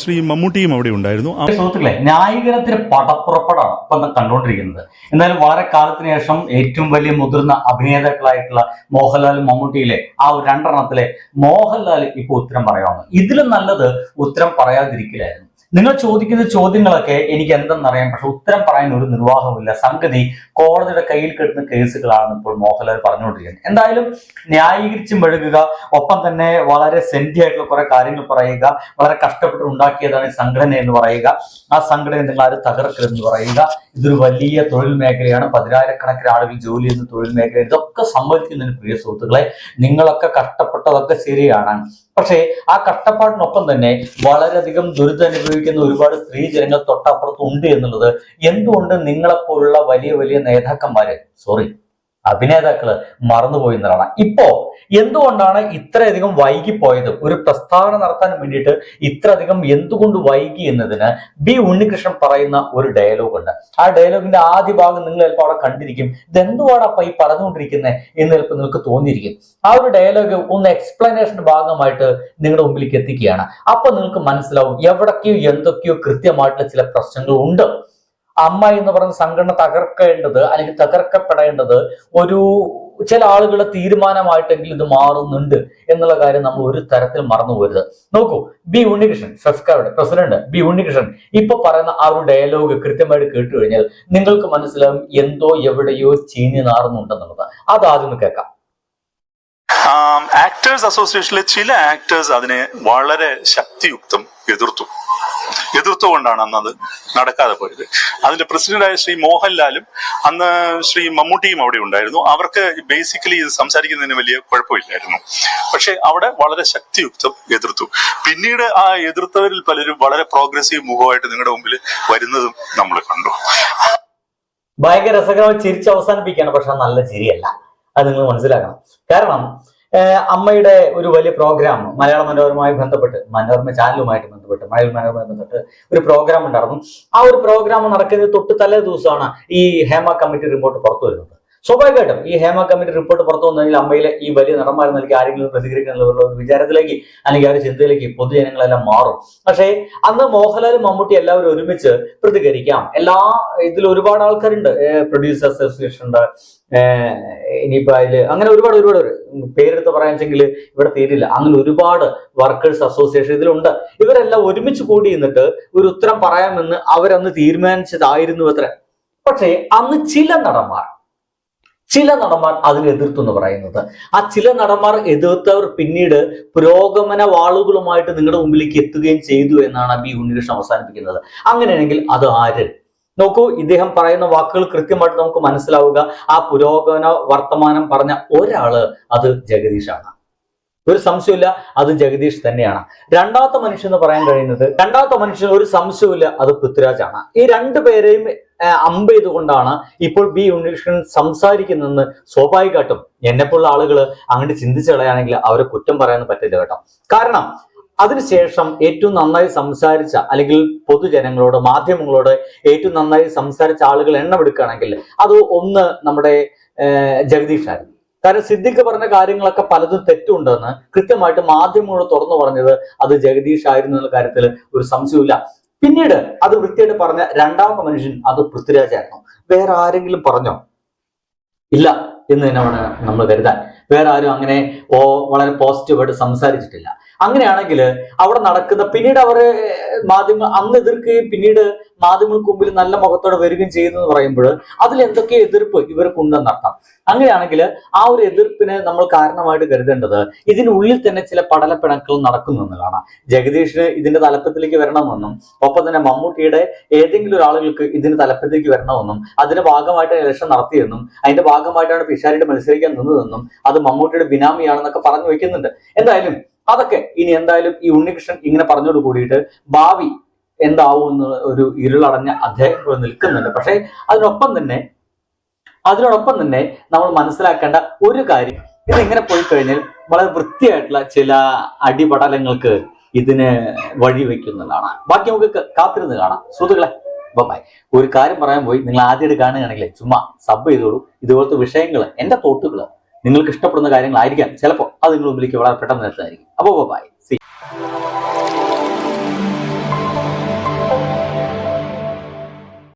ശ്രീ മമ്മൂട്ടിയും അവിടെ ഉണ്ടായിരുന്നു. സുഹൃത്തുക്കളെ ന്യായീകരണത്തിന് പടപ്പുറപ്പെടാണ് ഇപ്പൊ കണ്ടുകൊണ്ടിരിക്കുന്നത്. എന്നാലും വളരെ കാലത്തിന് ശേഷം ഏറ്റവും വലിയ മുതിർന്ന അഭിനേതാക്കളായിട്ടുള്ള മോഹൻലാൽ മമ്മൂട്ടിയിലെ ആ രണ്ടെണ്ണത്തിലെ മോഹൻലാൽ ഇപ്പൊ ഉത്തരം പറയാവുന്നു ഇതിലും നല്ലത് ഉത്തരം പറയാതിരിക്കില്ലായിരുന്നു നിങ്ങൾ ചോദിക്കുന്ന ചോദ്യങ്ങളൊക്കെ എനിക്ക് എന്തെന്നറിയാം പക്ഷെ ഉത്തരം പറയാൻ ഒരു നിർവാഹമില്ല സംഗതി കോടതിയുടെ കയ്യിൽ കിട്ടുന്ന കേസുകളാണെന്ന് ഇപ്പോൾ മോഹൻലാൽ പറഞ്ഞുകൊണ്ടിരിക്കുന്നത് എന്തായാലും ന്യായീകരിച്ച് മെഴുകുക ഒപ്പം തന്നെ വളരെ സെന്റി ആയിട്ടുള്ള കുറെ കാര്യങ്ങൾ പറയുക വളരെ കഷ്ടപ്പെട്ട് ഉണ്ടാക്കിയതാണ് ഈ സംഘടന എന്ന് പറയുക. ആ സംഘടന നിങ്ങൾ ആരും തകർക്കരുതെന്ന് പറയുക. ഇതൊരു വലിയ തൊഴിൽ മേഖലയാണ്. പതിനായിരക്കണക്കിന് ആളുകൾ ജോലി ചെയ്യുന്ന തൊഴിൽ മേഖല. ഇതൊക്കെ സംഭവിക്കുന്നതിന് പ്രിയ സുഹൃത്തുക്കളെ നിങ്ങളൊക്കെ കഷ്ടപ്പെട്ടതൊക്കെ ശരിയാണ്. പക്ഷേ ആ കഷ്ടപ്പാടിനൊപ്പം തന്നെ വളരെയധികം ദുരിതം അനുഭവിക്കുന്ന ഒരുപാട് സ്ത്രീ ജനങ്ങൾ തൊട്ടപ്പുറത്തുണ്ട് എന്നുള്ളത്. എന്തുകൊണ്ട് നിങ്ങളെപ്പോലുള്ള വലിയ വലിയ നേതാക്കന്മാരെ സോറി അഭിനേതാക്കൾ മറന്നുപോയി എന്നതാണ്. ഇപ്പോ എന്തുകൊണ്ടാണ് ഇത്രയധികം വൈകിപ്പോയത്? ഒരു പ്രസ്താവന നടത്താൻ വേണ്ടിയിട്ട് ഇത്രയധികം എന്തുകൊണ്ട് വൈകി എന്നതിന് ബി ഉണ്ണികൃഷ്ണൻ പറയുന്ന ഒരു ഡയലോഗ് ഉണ്ട്. ആ ഡയലോഗിന്റെ ആദ്യ ഭാഗം നിങ്ങൾ ചിലപ്പോൾ അവിടെ കണ്ടിരിക്കും. ഇതെന്തുവാടപ്പ ഈ പറഞ്ഞുകൊണ്ടിരിക്കുന്നത് എന്ന് ചിലപ്പോൾ നിങ്ങൾക്ക് തോന്നിയിരിക്കും. ആ ഒരു ഡയലോഗ് ഒന്ന് എക്സ്പ്ലനേഷൻ ഭാഗമായിട്ട് നിങ്ങളുടെ മുമ്പിലേക്ക് എത്തിക്കുകയാണ്. അപ്പൊ നിങ്ങൾക്ക് മനസ്സിലാവും എവിടൊക്കെയോ എന്തൊക്കെയോ കൃത്യമായിട്ടുള്ള ചില പ്രശ്നങ്ങൾ ഉണ്ട് അമ്മ എന്ന് പറയുന്ന സംഘടന തകർക്കേണ്ടത് അല്ലെങ്കിൽ തകർക്കപ്പെടേണ്ടത് ഒരു ചില ആളുകളുടെ തീരുമാനമായിട്ടെങ്കിലും ഇത് മാറുന്നുണ്ട് എന്നുള്ള കാര്യം നമ്മൾ ഒരു തരത്തിൽ മറന്നു പോരുത്. നോക്കൂ ബി ഉണ്ണികൃഷ്ണൻ ഫെഫ്കയുടെ പ്രസിഡന്റ് ബി ഉണ്ണികൃഷ്ണൻ. ഇപ്പൊ പറയുന്ന ആ ഒരു ഡയലോഗ് കൃത്യമായിട്ട് കേട്ടു കഴിഞ്ഞാൽ നിങ്ങൾക്ക് മനസ്സിലാവും എന്തോ എവിടെയോ ചീഞ്ഞു നാറുന്നുണ്ടെന്നുള്ളത്. അത് ആദ്യം കേൾക്കാം. ആക്ടേഴ്സ് അസോസിയേഷനിലെ ചില ആക്ടേഴ്സ് അതിനെ വളരെ ശക്തിയുക്തം എതിർത്തു. എതിർത്തുകൊണ്ടാണ് അന്ന് അത് നടക്കാതെ പോയത്. അതിന്റെ പ്രസിഡന്റായ ശ്രീ മോഹൻലാലും അന്ന് ശ്രീ മമ്മൂട്ടിയും അവിടെ ഉണ്ടായിരുന്നു. അവർക്ക് ബേസിക്കലി ഇത് സംസാരിക്കുന്നതിന് വലിയ കുഴപ്പമില്ലായിരുന്നു. പക്ഷെ അവിടെ വളരെ ശക്തിയുക്തം എതിർത്തു. പിന്നീട് ആ എതിർത്തവരിൽ പലരും വളരെ പ്രോഗ്രസീവ് മുഖമായിട്ട് നിങ്ങളുടെ മുമ്പിൽ വരുന്നതും നമ്മൾ കണ്ടു. ഭയങ്കര രസകരമായി ചിരിച്ച് അവസാനിപ്പിക്കുകയാണ്. പക്ഷെ നല്ല ചിരിയല്ല. അത് നിങ്ങൾ മനസ്സിലാക്കണം. കാരണം അമ്മയുടെ ഒരു വലിയ പ്രോഗ്രാം മലയാള മനോരമയുമായി ബന്ധപ്പെട്ട് മനോരമ ചാനലുമായിട്ട് ബന്ധപ്പെട്ട് മലയാള മനോരമ ബന്ധപ്പെട്ട് ഒരു പ്രോഗ്രാം ഉണ്ടായിരുന്നു. ആ ഒരു പ്രോഗ്രാം നടക്കുന്നത് തൊട്ട് തലേ ദിവസമാണ് ഈ ഹേമ കമ്മിറ്റി റിപ്പോർട്ട് പുറത്തു വരുന്നത് സ്വാഭാവികമായിട്ടും ഈ ഹേമ കമ്മിറ്റി റിപ്പോർട്ട് പുറത്തു വന്നതിൽ അമ്മയിലെ ഈ വലിയ നടന്മാർ നൽകി ആരെങ്കിലും പ്രതികരിക്കാനുള്ള ഒരു വിചാരത്തിലേക്ക് അല്ലെങ്കിൽ ഒരു ചിന്തയിലേക്ക് പൊതുജനങ്ങളെല്ലാം മാറും. പക്ഷേ അന്ന് മോഹൻലാലും മമ്മൂട്ടി എല്ലാവരും ഒരുമിച്ച് പ്രതികരിക്കാം. എല്ലാ ഇതിൽ ഒരുപാട് ആൾക്കാരുണ്ട്. പ്രൊഡ്യൂസർ അസോസിയേഷൻ ഉണ്ട് ഇനിയിപ്പോ അതിൽ അങ്ങനെ ഒരുപാട് ഒരുപാട് പേര്. പേരെടുത്ത് പറയാച്ചെങ്കിൽ ഇവിടെ തീരില്ല. അങ്ങനെ ഒരുപാട് വർക്കേഴ്സ് അസോസിയേഷൻ ഇതിലുണ്ട്. ഇവരെല്ലാം ഒരുമിച്ച് കൂടി നിന്നിട്ട് ഒരു ഉത്തരം പറയാമെന്ന് അവരന്ന് തീരുമാനിച്ചതായിരുന്നു അത്ര. പക്ഷേ അന്ന് ചില നടന്മാർ ചില നടന്മാർ അതിനെ എതിർത്തു എന്ന് പറയുന്നത്. ആ ചില നടന്മാർ എതിർത്തവർ പിന്നീട് പുരോഗമന വാളുകളുമായിട്ട് നിങ്ങളുടെ മുമ്പിലേക്ക് എത്തുകയും ചെയ്തു എന്നാണ് ബി ഉണ്ണികൃഷ്ണൻ അവസാനിപ്പിക്കുന്നത്. അങ്ങനെയാണെങ്കിൽ അത് ആര്? നോക്കൂ ഇദ്ദേഹം പറയുന്ന വാക്കുകൾ കൃത്യമായിട്ട് നമുക്ക് മനസ്സിലാവുക. ആ പുരോഗമന വർത്തമാനം പറഞ്ഞ ഒരാൾ അത് ജഗദീഷാണ്. ഒരു സംശയമില്ല അത് ജഗദീഷ് തന്നെയാണ്. രണ്ടാമത്തെ മനുഷ്യൻ എന്ന് പറയാൻ കഴിയുന്നത് രണ്ടാമത്തെ മനുഷ്യൻ ഒരു സംശയമില്ല അത് പൃഥ്വിരാജാണ്. ഈ രണ്ടു പേരെയും അമ്പ് ചെയ്തുകൊണ്ടാണ് ഇപ്പോൾ ബി ഉണ്ണികൃഷ്ണൻ സംസാരിക്കുന്നതെന്ന് സ്വാഭാവികമായിട്ടും എന്നെപ്പോലുള്ള ആളുകൾ അങ്ങനെ ചിന്തിച്ചു കളയാണെങ്കിൽ അവരെ കുറ്റം പറയാൻ പറ്റില്ല കേട്ടോ. കാരണം അതിനുശേഷം ഏറ്റവും നന്നായി സംസാരിച്ച അല്ലെങ്കിൽ പൊതുജനങ്ങളോട് മാധ്യമങ്ങളോട് ഏറ്റവും നന്നായി സംസാരിച്ച ആളുകൾ എണ്ണമെടുക്കുകയാണെങ്കിൽ അത് ഒന്ന് നമ്മുടെ ജഗദീഷ് ജഗദീഷായിരുന്നു കാരണം സിദ്ദിഖ് പറഞ്ഞ കാര്യങ്ങളൊക്കെ പലതും തെറ്റുണ്ടെന്ന് കൃത്യമായിട്ട് മാധ്യമങ്ങളോട് തുറന്നു പറഞ്ഞത് അത് ജഗദീഷ് ആയിരുന്നു എന്നുള്ള കാര്യത്തിൽ ഒരു സംശയമില്ല പിന്നീട് അത് വൃത്തിയായിട്ട് പറഞ്ഞ രണ്ടാമത്തെ മനുഷ്യൻ അത് പൃഥ്വിരാജായിരുന്നു. വേറെ ആരെങ്കിലും പറഞ്ഞോ? ഇല്ല എന്ന് തന്നെ വേണം നമ്മൾ കരുതാൻ. വേറെ ആരും അങ്ങനെ വളരെ പോസിറ്റീവായിട്ട് സംസാരിച്ചിട്ടില്ല. അങ്ങനെയാണെങ്കിൽ അവിടെ നടക്കുന്ന പിന്നീട് അവർ മാധ്യമ അന്ന് എതിർക്കുകയും പിന്നീട് മാധ്യമങ്ങൾക്ക് മുമ്പിൽ നല്ല മുഖത്തോടെ വരികയും ചെയ്യുന്നു പറയുമ്പോൾ അതിൽ എന്തൊക്കെ എതിർപ്പ് ഇവർക്കുണ്ടെന്നർത്ഥം അങ്ങനെയാണെങ്കിൽ ആ ഒരു എതിർപ്പിന് നമ്മൾ കാരണമായിട്ട് കരുതേണ്ടത് ഇതിനുള്ളിൽ തന്നെ ചില പടലപ്പിണക്കൾ നടക്കുന്നു കാണാം. ജഗദീഷിന് ഇതിന്റെ തലപ്പത്തിലേക്ക് വരണമെന്നും ഒപ്പം തന്നെ മമ്മൂട്ടിയുടെ ഏതെങ്കിലും ഒരാളുകൾക്ക് ഇതിന്റെ തലപ്പത്തിലേക്ക് വരണമെന്നും അതിന്റെ ഭാഗമായിട്ട് ഇലക്ഷൻ നടത്തിയെന്നും അതിന്റെ ഭാഗമായിട്ടാണ് പിഷാരിയുടെ മത്സരിക്കാൻ നിന്നതെന്നും അത് മമ്മൂട്ടിയുടെ ബിനാമിയാണെന്നൊക്കെ പറഞ്ഞു വെക്കുന്നുണ്ട്. എന്തായാലും അതൊക്കെ ഇനി എന്തായാലും ഈ ഉണ്ണികൃഷ്ണൻ ഇങ്ങനെ പറഞ്ഞോട് കൂടിയിട്ട് ഭാവി എന്താവും എന്ന് ഒരു ഇരുളടഞ്ഞ അദ്ദേഹം നിൽക്കുന്നുണ്ട്. പക്ഷേ അതിനൊപ്പം തന്നെ അതിനോടൊപ്പം തന്നെ നമ്മൾ മനസ്സിലാക്കേണ്ട ഒരു കാര്യം. ഇതിങ്ങനെ പോയി കഴിഞ്ഞാൽ വളരെ വൃത്തിയായിട്ടുള്ള ചില അടിപടലങ്ങൾക്ക് ഇതിന് വഴിവെക്കുന്നതാണ് ബാക്കി നമുക്ക് കാത്തിരുന്ന് കാണാം. സുഹൃത്തുക്കളെ ബൈ ഒരു കാര്യം പറയാൻ പോയി. നിങ്ങൾ ആദ്യമായിട്ട് കാണുകയാണെങ്കിൽ ചുമ്മാ സബ് ചെയ്തോളൂ. ഇതുപോലത്തെ വിഷയങ്ങൾ എന്റെ തോട്ടുകൾ നിങ്ങൾക്ക് ഇഷ്ടപ്പെടുന്ന കാര്യങ്ങളായിരിക്കാം. ചിലപ്പോൾ അത് നിങ്ങൾ മുമ്പിലേക്ക് വളരെ പെട്ടെന്ന് എത്തുന്നതായിരിക്കും അപ്പോൾ ബൈ